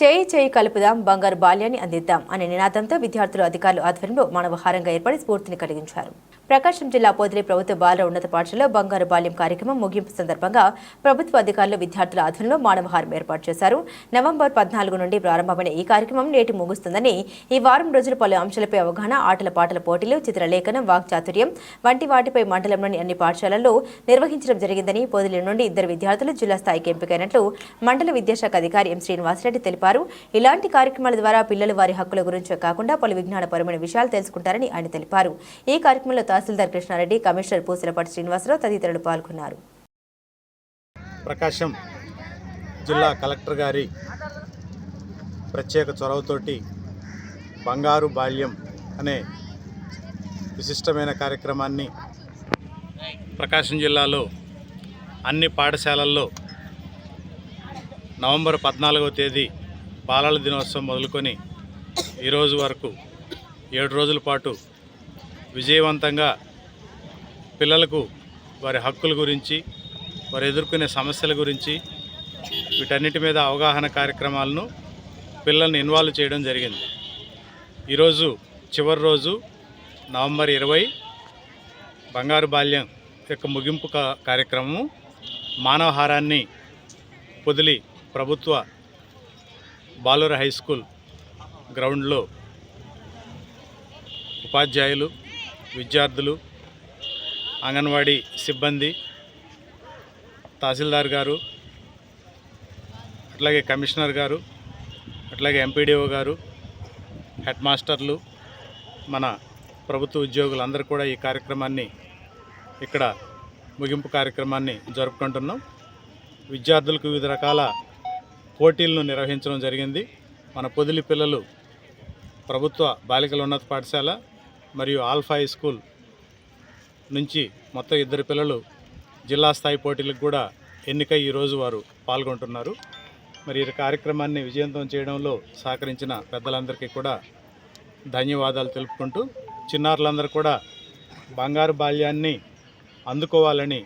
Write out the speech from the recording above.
చేయి చేయి కలుపుదాం బంగారు బాల్యాన్ని అందిద్దాం అనే నినాదంతో విద్యార్థులు అధికారులు ఆధ్వర్యంలో మానవహారంగా ఏర్పడి స్ఫూర్తిని కలిగించారు. ప్రకాశం జిల్లా పొదిలి ప్రభుత్వ బాల ఉన్నత పాఠశాలలో బంగారు బాల్యం కార్యక్రమం ముగింపు సందర్భంగా ప్రభుత్వ అధికారులు విద్యార్థుల ఆధ్వర్యంలో మానవహారం ఏర్పాటు చేశారు. నవంబర్ పద్నాలుగు నుండి ప్రారంభమైన ఈ కార్యక్రమం నేటి ముగుస్తుందని ఈ వారం రోజులు పలు అంశాలపై అవగాహన ఆటల పాటల పోటీలు చిత్రలేఖనం వాక్చాతుర్యం వంటి వాటిపై మండలంలోని అన్ని పాఠశాలల్లో నిర్వహించడం జరిగిందని పొదిలి నుండి ఇద్దరు విద్యార్థులు జిల్లా స్థాయికి ఎంపికైనట్లు మండల విద్యాశాఖ అధికారి ఎం శ్రీనివాసరెడ్డి తెలిపారు. ఇలాంటి కార్యక్రమాల ద్వారా పిల్లలు వారి హక్కుల గురించే కాకుండా పలు విజ్ఞానపరమైన విషయాలు తెలుసుకుంటారని ఆయన తెలిపారు. ఈ కార్యక్రమంలో తహసీల్దార్ కృష్ణారెడ్డి కమిషనర్ పూసలపాటి శ్రీనివాసరావు తదితరులు పాల్గొన్నారు. ప్రకాశం జిల్లా కలెక్టర్ గారి ప్రత్యేక చొరవతోటి బంగారు బాల్యం అనే విశిష్టమైన కార్యక్రమాన్ని ప్రకాశం జిల్లాలో అన్ని పాఠశాలల్లో నవంబర్ పద్నాలుగవ తేదీ బాలల దినోత్సవం మొదలుకొని ఈరోజు వరకు ఏడు రోజుల పాటు విజయవంతంగా పిల్లలకు వారి హక్కుల గురించి వారు ఎదుర్కొనే సమస్యల గురించి వీటన్నిటి మీద అవగాహన కార్యక్రమాలను పిల్లల్ని ఇన్వాల్వ్ చేయడం జరిగింది. ఈరోజు చివరి రోజు నవంబర్ ఇరవై బంగారు బాల్యం యొక్క ముగింపు కా- కార్యక్రమము మానవహారాన్ని పొదిలి ప్రభుత్వ బాలుర హై స్కూల్ గ్రౌండ్లో ఉపాధ్యాయులు విద్యార్థులు అంగన్వాడీ సిబ్బంది తహసీల్దార్ గారు అట్లాగే కమిషనర్ గారు అట్లాగే ఎంపీడీఓ గారు హెడ్ మాస్టర్లు మన ప్రభుత్వ ఉద్యోగులందరూ కూడా ఈ కార్యక్రమాన్ని ఇక్కడ ముగింపు కార్యక్రమాన్ని జరుపుకుంటున్నాం. విద్యార్థులకు వివిధ రకాల పోటీలను నిర్వహించడం జరిగింది. మన పొదిలి పిల్లలు ప్రభుత్వ బాలికల ఉన్నత పాఠశాల మరియు ఆల్ఫా హై స్కూల్ నుంచి మొత్తం ఇద్దరు పిల్లలు జిల్లా స్థాయి పోటీలకు కూడా ఎన్నిక ఈరోజు వారు పాల్గొంటున్నారు. మరి ఈ కార్యక్రమాన్ని విజయవంతం చేయడంలో సహకరించిన పెద్దలందరికీ కూడా ధన్యవాదాలు తెలుపుకుంటూ చిన్నారులందరూ కూడా బంగారు బాల్యాన్ని అందుకోవాలని